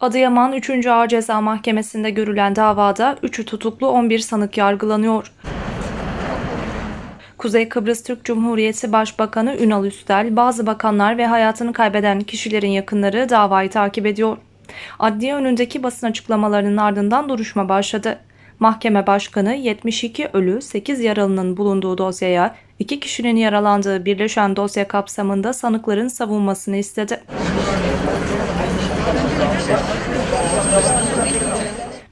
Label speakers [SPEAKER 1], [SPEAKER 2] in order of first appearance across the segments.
[SPEAKER 1] Adıyaman 3. Ağır Ceza Mahkemesi'nde görülen davada 3'ü tutuklu 11 sanık yargılanıyor. Kuzey Kıbrıs Türk Cumhuriyeti Başbakanı Ünal Üstel, bazı bakanlar ve hayatını kaybeden kişilerin yakınları davayı takip ediyor. Adliye önündeki basın açıklamalarının ardından duruşma başladı. Mahkeme başkanı 72 ölü 8 yaralının bulunduğu dosyaya 2 kişinin yaralandığı birleşen dosya kapsamında sanıkların savunmasını istedi.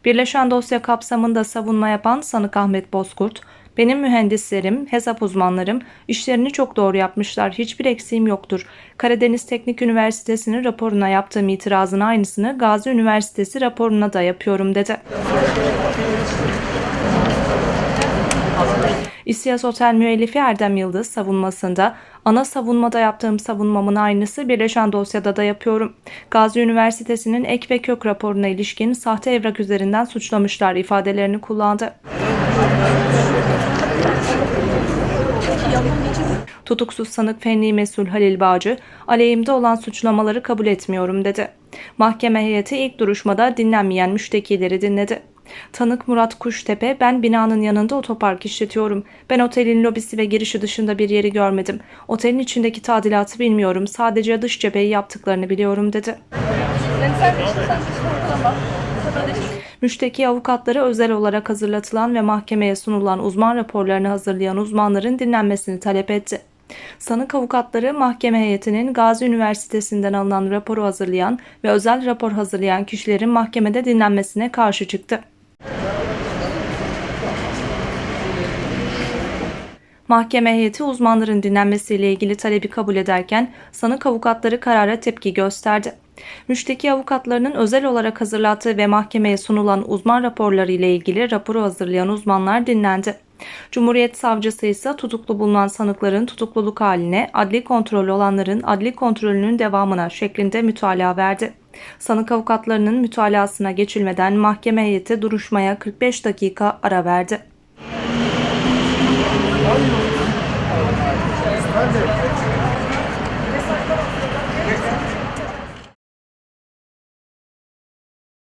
[SPEAKER 1] Birleşen dosya kapsamında savunma yapan sanık Ahmet Bozkurt, benim mühendislerim, hesap uzmanlarım işlerini çok doğru yapmışlar. Hiçbir eksiğim yoktur. Karadeniz Teknik Üniversitesi'nin raporuna yaptığım itirazın aynısını Gazi Üniversitesi raporuna da yapıyorum dedi. İSİAS Otel müellifi Erdem Yıldız savunmasında ana savunmada yaptığım savunmamın aynısı birleşen dosyada da yapıyorum. Gazi Üniversitesi'nin ek ve kök raporuna ilişkin sahte evrak üzerinden suçlamışlar ifadelerini kullandı. Tutuksuz sanık fenli mesul Halil Bağcı, aleyhimde olan suçlamaları kabul etmiyorum dedi. Mahkeme heyeti ilk duruşmada dinlenmeyen müştekileri dinledi. Tanık Murat Kuştepe, ben binanın yanında otopark işletiyorum. Ben otelin lobisi ve girişi dışında bir yeri görmedim. Otelin içindeki tadilatı bilmiyorum. Sadece dış cepheyi yaptıklarını biliyorum dedi. Müşteki avukatları özel olarak hazırlatılan ve mahkemeye sunulan uzman raporlarını hazırlayan uzmanların dinlenmesini talep etti. Sanık avukatları mahkeme heyetinin Gazi Üniversitesi'nden alınan raporu hazırlayan ve özel rapor hazırlayan kişilerin mahkemede dinlenmesine karşı çıktı. Mahkeme heyeti uzmanların dinlenmesiyle ilgili talebi kabul ederken sanık avukatları karara tepki gösterdi. Müşteki avukatlarının özel olarak hazırlattığı ve mahkemeye sunulan uzman raporları ile ilgili raporu hazırlayan uzmanlar dinlendi. Cumhuriyet Savcısı ise tutuklu bulunan sanıkların tutukluluk haline, adli kontrollü olanların adli kontrolünün devamına şeklinde mütalaa verdi. Sanık avukatlarının mütalasına geçilmeden mahkeme heyeti duruşmaya 45 dakika ara verdi.